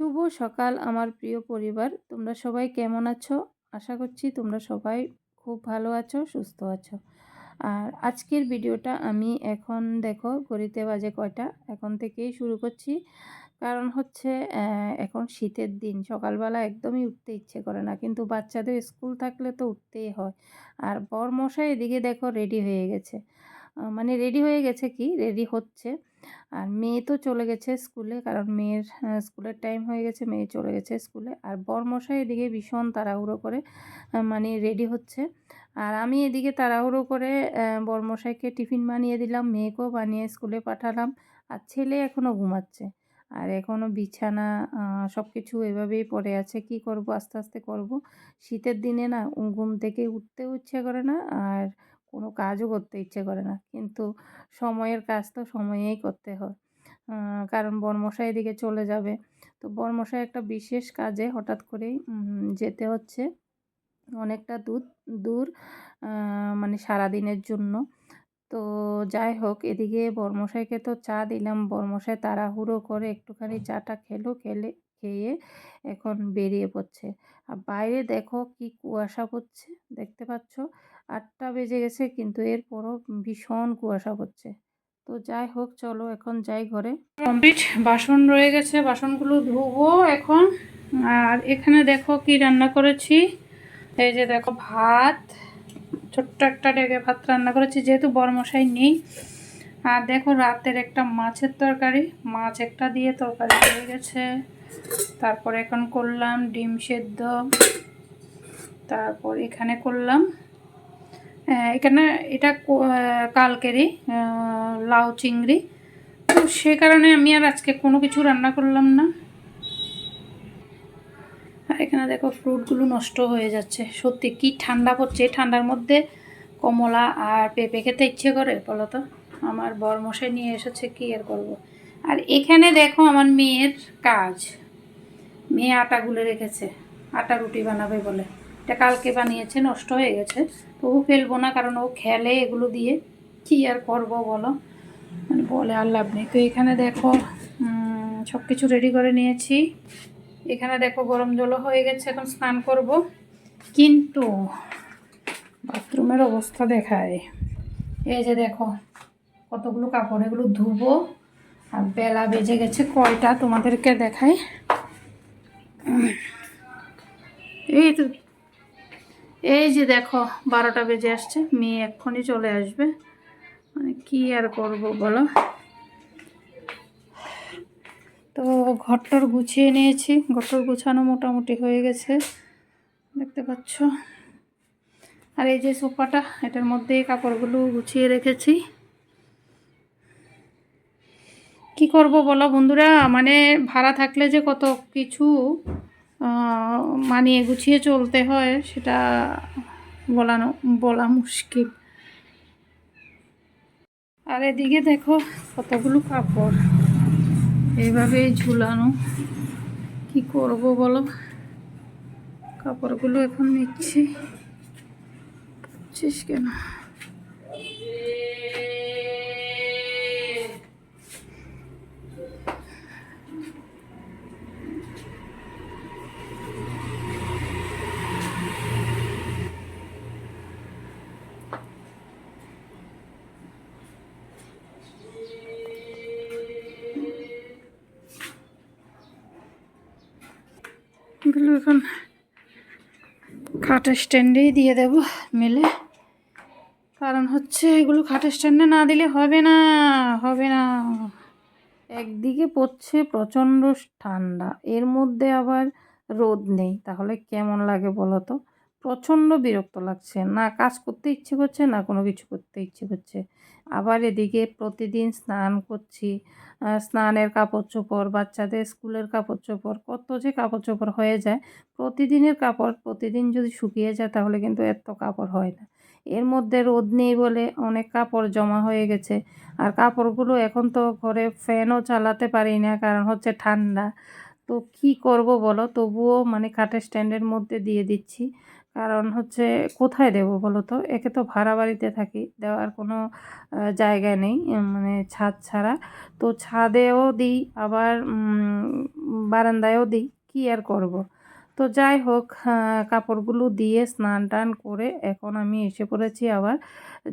শুভ সকাল, আমার প্রিয় পরিবার। তোমরা সবাই কেমন আছো? আশা করছি তোমরা সবাই খুব ভালো আছো, সুস্থ আছো। আর আজকের ভিডিওটা আমি এখন দেখো, ঘড়িতে বাজে কয়টা? এখন থেকেই শুরু করছি। কারণ হচ্ছে এখন শীতের দিন, সকালবেলা একদমই উঠতে ইচ্ছে করে না। কিন্তু বাচ্চাদের স্কুল থাকলে তো উঠতেই হয়। আর বর মশাই এদিকে দেখো রেডি হয়ে গেছে। মানে রেডি হয়ে গেছে কি? রেডি হচ্ছে। আর মেয়ে তো চলে গেছে স্কুলে, কারণ মেয়ের স্কুলের টাইম হয়ে গেছে, মেয়ে চলে গেছে স্কুলে। আর বরমশাই এদিকে ভীষণ তাড়াহুড়ো করে মানে রেডি হচ্ছে। আর আমি এদিকে তাড়াহুড়ো করে বরমশাইকে টিফিন বানিয়ে দিলাম, মেয়েকেও বানিয়ে স্কুলে পাঠালাম। আর ছেলে এখনও ঘুমাচ্ছে। আর এখনও বিছানা সব কিছু এভাবেই পড়ে আছে। কি করব? আস্তে আস্তে করব। শীতের দিনে না, ঘুম থেকে উঠতেও ইচ্ছে করে না। আর কোনো কাজও করতে ইচ্ছে করে না। কিন্তু সময়ের কাজ তো সময়েই করতে হয়। কারণ বর্মশাই এদিকে চলে যাবে। তো বর্মশাই একটা বিশেষ কাজে হঠাৎ করেই যেতে হচ্ছে অনেকটা দূর দূর মানে সারাদিনের জন্য। তো যাই হোক, এদিকে বর্মশাইকে তো চা দিলাম। বর্মশাই তাড়াহুড়ো করে একটুখানি চাটা খেলো, খেলে, খেয়ে এখন বেরিয়ে পড়ছে। আর বাইরে দেখো কি কুয়াশা পড়ছে, দেখতে পাচ্ছ? আটটা বেজে গেছে কিন্তু এরপরও ভীষণ কুয়াশা পড়ছে। তো যাই হোক, চলো এখন যাই ঘরে। কমপ্লিট বাসন রয়ে গেছে, বাসনগুলো ধুবো এখন। আর এখানে দেখো কি রান্না করেছি। এই যে দেখো ভাত, ছোট্ট একটা ডেকে ভাত রান্না করেছি, যেহেতু বরমশাই নেই। আর দেখো রাতের একটা মাছের তরকারি, মাছ একটা দিয়ে তরকারি হয়ে গেছে। তারপর এখন করলাম ডিম সেদ্ধ। তারপর এখানে করলাম এখানে এটা কালকেরই লাউ চিংড়ি। তো সে কারণে আমি আর আজকে কোনো কিছু রান্না করলাম না। আর এখানে দেখো, ফ্রুটগুলো নষ্ট হয়ে যাচ্ছে। সত্যি, কি ঠান্ডা পড়ছে। ঠান্ডার মধ্যে কমলা আর পেঁপে খেতে ইচ্ছে করে, বলো তো? আমার বরমশাই নিয়ে এসেছে, কি আর করব। আর এখানে দেখো, আমার মেয়ের কাজ। মেয়ে আটা গুলে রেখেছে। আটা রুটি বানাবে বলে। এটা কালকে বানিয়েছে, নষ্ট হয়ে গেছে। তবু ফেলব না, কারণ ও খেলে এগুলো দিয়ে। কি আর করব বলো? মানে বলে আর লাভ নেই। তো এখানে দেখো সব কিছু রেডি করে নিয়েছি। এখানে দেখো, গরম জলও হয়ে গেছে, এখন স্নান করব। কিন্তু বাথরুমের অবস্থা দেখায়। এই যে দেখো, কতগুলো কাপড়, এগুলো ধুবো। আর বেলা বেজে গেছে কয়টা, তোমাদেরকে দেখাই। এই তো এই যে দেখো, বারোটা বেজে আসছে, মেয়ে এক্ষুনি চলে আসবে। মানে কি আর করব বলো? তো ঘরটর গুছিয়ে নিয়েছি, ঘরটর গুছানো মোটামুটি হয়ে গেছে, দেখতে পাচ্ছ। আর এই যে সোফাটা, এটার মধ্যে কাপড়গুলো গুছিয়ে রেখেছি। কি করব বলো বন্ধুরা? মানে ভাড়া থাকলে যে কত কিছু। মানিয়ে গুছিয়ে চলতে হয়, সেটা বলানো, বলা মুশকিল। আর এদিকে দেখো কতগুলো কাপড়। এইভাবেই ঝুলানো। কি করব বলো? কাপড়গুলো এখন নিচ্ছি। বুঝছিস কেন? এগুলো এখন খাটের স্ট্যান্ডেই দিয়ে দেব মেলে। কারণ হচ্ছে এগুলো খাটের স্ট্যান্ডে না দিলে হবে না হবে না। একদিকে পড়ছে প্রচণ্ড ঠান্ডা, এর মধ্যে আবার রোদ নেই, তাহলে কেমন লাগে বলো তো? প্রচণ্ড বিরক্ত লাগছে। না, কাজ করতে ইচ্ছে করছে, না, কোনো কিছু করতে ইচ্ছে করছে। আবার এদিকে প্রতিদিন স্নান করছি। স্নানের কাপড় চোপড় বাচ্চাদের স্কুলের কাপড় চোপড় কত যে কাপড় চোপড় হয়ে যায়, প্রতিদিনের কাপড় প্রতিদিন যদি শুকিয়ে যায়, তাহলে কিন্তু এত কাপড় হয় না। এর মধ্যে রোদ নেই বলে অনেক কাপড় জমা হয়ে গেছে। আর কাপড়গুলো এখন তো ঘরে ফ্যানও চালাতে পারি না, কারণ হচ্ছে ঠান্ডা। তো কি করব বলো? তবুও মানে খাটের স্ট্যান্ডের মধ্যে দিয়ে দিচ্ছি। কারণ হচ্ছে কোথায় দেবো বলো তো একে তো ভাড়া বাড়িতে থাকি, দেওয়ার কোনো জায়গা নেই মানে ছাদ ছাড়া। তো ছাদেও দিই, আবার বারান্দায়ও দিই, কী আর করব। তো যাই হোক কাপড়গুলো দিয়ে স্নান টান করে এখন আমি এসে পড়েছি আবার,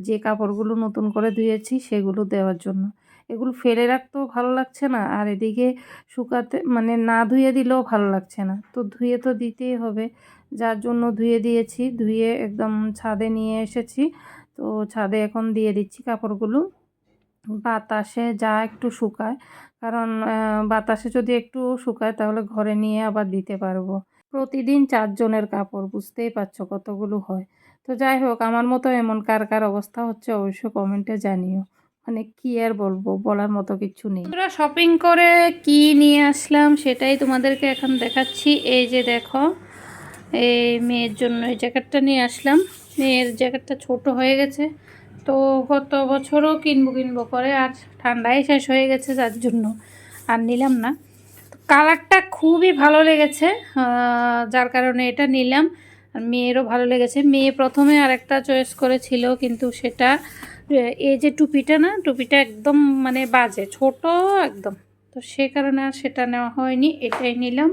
যে কাপড়গুলো নতুন করে ধুয়েছি সেগুলো দেওয়ার জন্য। এগুলো ফেলে রাখতেও ভালো লাগছে না। আর এদিকে শুকাতে মানে না ধুয়ে দিলেও ভালো লাগছে না। তো ধুয়ে তো দিতেই হবে। যার জন্য ধুয়ে দিয়েছি, ধুয়ে একদম ছাদে নিয়ে এসেছি। তো ছাদে এখন দিয়ে দিচ্ছি কাপড়গুলো। বাতাসে যা একটু শুকায়, কারণ বাতাসে যদি একটু শুকায় তাহলে ঘরে নিয়ে আবার দিতে পারব। প্রতিদিন চারজনের কাপড়, বুঝতেই পারছ কতগুলো হয়। তো যাই হোক, আমার মতো এমন কার কার অবস্থা হচ্ছে অবশ্যই কমেন্টে জানিও। মানে কি আর বলব, বলার মতো কিছু নেই। আমরা শপিং করে কি নিয়ে আসলাম সেটাই তোমাদেরকে এখন দেখাচ্ছি। এই যে দেখো, এই মেয়ের জন্য এই জ্যাকেটটা নিয়ে আসলাম। মেয়ের জ্যাকেটটা ছোট হয়ে গেছে, তো গত বছরও কিনবো কিনবো করে আর ঠান্ডাই শেষ হয়ে গেছে যার জন্য আর নিলাম না। কালারটা খুবই ভালো লেগেছে যার কারণে এটা নিলাম। আর মেয়েরও ভালো লেগেছে। মেয়ে প্রথমে আরেকটা চয়েস করেছিল, কিন্তু সেটা এই যে টুপিটা না, টুপিটা একদম মানে বাজে, ছোট একদম। তো সে কারণে আর সেটা নেওয়া হয়নি, এটাই নিলাম।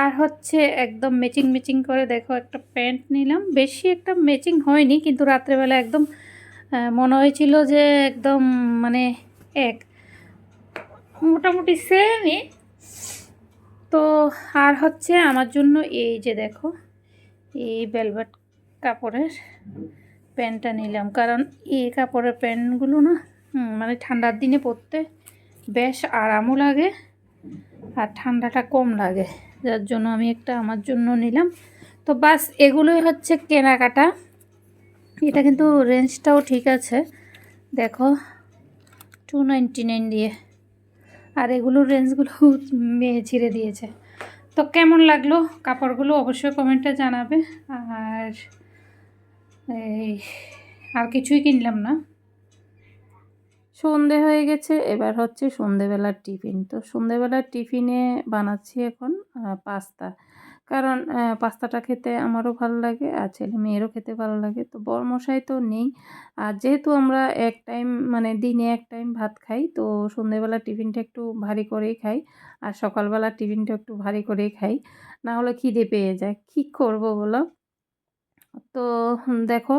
আর হচ্ছে একদম ম্যাচিং ম্যাচিং করে দেখো, একটা প্যান্ট নিলাম। বেশি একটা ম্যাচিং হয়নি, কিন্তু রাত্রেবেলা একদম মনে হয়েছিল যে একদম মানে এক। মোটামুটি সেমই তো আর হচ্ছে আমার জন্য এই যে দেখো, এই ভেলভেট কাপড়ের প্যান্টটা নিলাম। কারণ এই কাপড়ের প্যান্টগুলো না মানে ঠান্ডার দিনে পরতে বেশ আরামও লাগে আর ঠান্ডাটা কম লাগে। যার জন্য আমি একটা আমার জন্য নিলাম। তো বাস এগুলোই হচ্ছে কেনাকাটা। এটা কিন্তু রেঞ্জটাও ঠিক আছে। দেখো টু নাইনটি নাইন দিয়ে। আর এগুলোর রেঞ্জগুলো মেয়ে ছিঁড়ে দিয়েছে। তো কেমন লাগল কাপড়গুলো অবশ্যই কমেন্টে জানাবে। আর এই, আর কিছুই কিনলাম না। সন্ধে হয়ে গেছে, এবার হচ্ছে সন্ধেবেলার টিফিন। তো সন্ধেবেলার টিফিনে বানাচ্ছি এখন পাস্তা। কারণ পাস্তাটা খেতে আমারও ভালো লাগে, আর ছেলে মেয়েরও খেতে ভালো লাগে। তো বরমশাই তো নেই। আর যেহেতু আমরা এক টাইম মানে দিনে এক টাইম ভাত খাই, তো সন্ধেবেলা টিফিনটা একটু ভারী করেই খাই, আর সকালবেলা টিফিনটা একটু ভারী করেই খাই। না হলে খিদে পেয়ে যায়। কী করব বলো? তো দেখো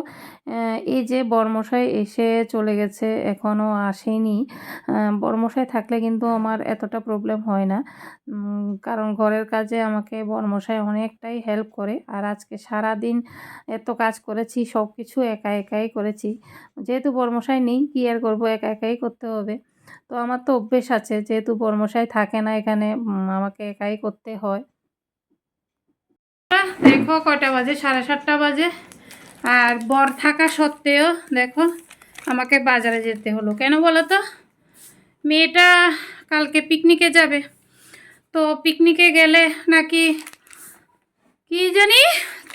এই যে বরমশাই এসে চলে গেছে এখনও আসেনি। বরমশাই থাকলে কিন্তু আমার এতটা প্রবলেম হয় না। কারণ ঘরের কাজে আমাকে বরমশাই অনেকটাই হেল্প করে। আর আজকে সারা দিন এত কাজ করেছি সব কিছু একা একাই করেছি। যেহেতু বরমশাই নেই, কী আর করব, একা একাই করতে হবে। তো আমার তো অভ্যেস আছে, যেহেতু বরমশাই থাকে না এখানে আমাকে একাই করতে হয়। দেখো কটা বাজে? সাড়ে সাতটা বাজে। আর বর থাকা সত্ত্বেও দেখো আমাকে বাজারে যেতে হলো। কেন বলো তো মেয়েটা কালকে পিকনিকে যাবে। তো পিকনিকে গেলে নাকি কি জানি?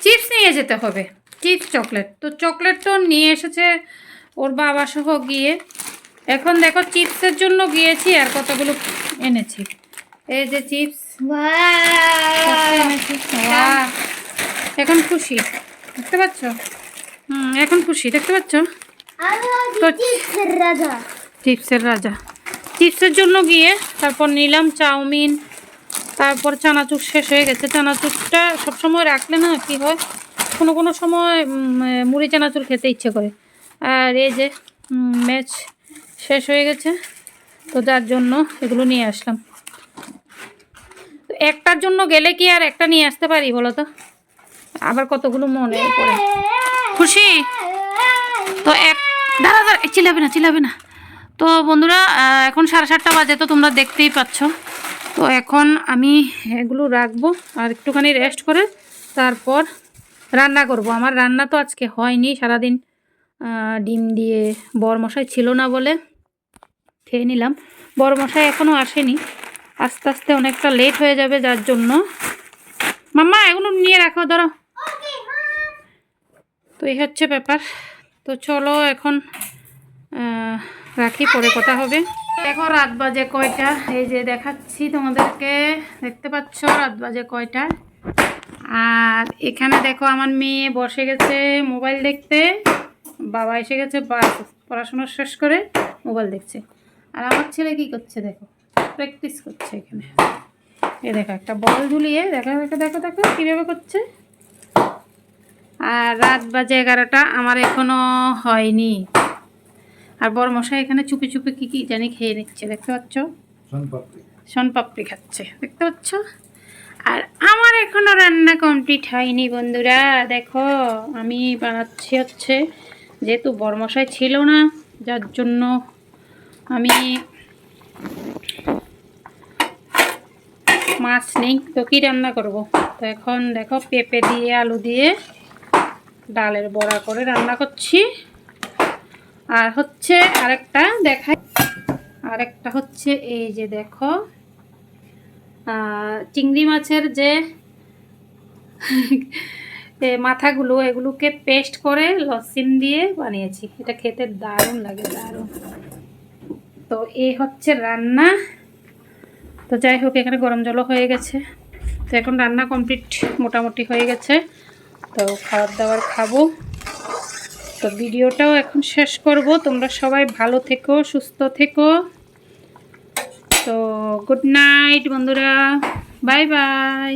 চিপস নিয়ে যেতে হবে। Chips, chocolate. তো চকলেট তো নিয়ে এসেছে ওর বাবা সহ গিয়ে। এখন দেখো চিপসের জন্য গিয়েছি আর কতগুলো এনেছি। এই যে চিপস। এখন খুশি দেখতে পাচ্ছ? হুম এখন খুশি দেখতে পাচ্ছ? তো চিপসের রাজা। চিপসের জন্য গিয়ে তারপর নিলাম চাউমিন তারপর চানাচুর শেষ হয়ে গেছে। চানাচুরটা সবসময় রাখলে না কি হয়? কোনো কোনো সময় মুড়ি চানাচুর খেতে ইচ্ছে করে। আর এই যে ম্যাচ শেষ হয়ে গেছে। তো যার জন্য এগুলো নিয়ে আসলাম। একটার জন্য গেলে কি আর একটা নিয়ে আসতে পারি বলো তো? আবার কতগুলো মনে পড়ে। খুশি? তো এক দাঁড়া দাঁড়া, এই চিল্লাবে না চিলাবে না। তো বন্ধুরা এখন সাড়ে সাতটা বাজে তো তোমরা দেখতেই পাচ্ছ। তো এখন আমি এগুলো রাখব আর একটুখানি রেস্ট করে তারপর রান্না করব। আমার রান্না তো আজকে হয়নি, সারাদিন ডিম দিয়ে বর মশাই ছিল না বলে খেয়ে নিলাম। বরমশাই এখনও আসেনি। আস্তে আস্তে অনেকটা লেট হয়ে যাবে যার জন্য। মাম্মা, এগুলো নিয়ে রাখো, ধরো। তো এই হচ্ছে ব্যাপার। তো চলো এখন রাখি, পরে কথা হবে। দেখো রাত বাজে কয়টা? এই যে দেখাচ্ছি তোমাদেরকে। দেখতে পাচ্ছ রাত বাজে কয়টা? আর এখানে দেখো আমার মেয়ে বসে গেছে মোবাইল দেখতে। বাবা এসে গেছে পড়াশোনা শেষ করে মোবাইল দেখছে। আর আমার ছেলে কি করছে দেখো? প্র্যাকটিস করছে এখানে। এ দেখো একটা বল ঝুলিয়ে দেখো দেখো দেখো দেখো কীভাবে করছে? আর রাত বাজে এগারোটা আমার এখনও হয়নি। আর বড় মশাই এখানে চুপি চুপি কী কী জানি খেয়ে নিচ্ছে দেখতে পাচ্ছ? পাপড়ি। খাচ্ছে দেখতে পাচ্ছ? আর আমার এখনও রান্না কমপ্লিট হয়নি বন্ধুরা দেখো আমি বানাচ্ছি হচ্ছে যেহেতু বরমশাই ছিল না যার জন্য আমি মাছ নেই, তো কী রান্না করব? তো এখন দেখো পেঁপে দিয়ে, আলু দিয়ে ডালের বড়া করে রান্না করছি। আর হচ্ছে আরেকটা দেখাই। আরেকটা হচ্ছে এই যে দেখো চিংড়ি মাছের যে মাথাগুলো, এগুলোকে পেস্ট করে লসিন দিয়ে বানিয়েছি। এটা খেতে দারুণ লাগে, দারুণ। তো এই হচ্ছে রান্না। তো যাই হোক, এখানে গরম জলও হয়ে গেছে। তো এখন রান্না কমপ্লিট মোটামুটি হয়ে গেছে। তো খাবার দাবার খাব। তো ভিডিওটাও এখন শেষ করব। তোমরা সবাই ভালো থেকো, সুস্থ থেকো। তো গুড নাইট বন্ধুরা। Bye bye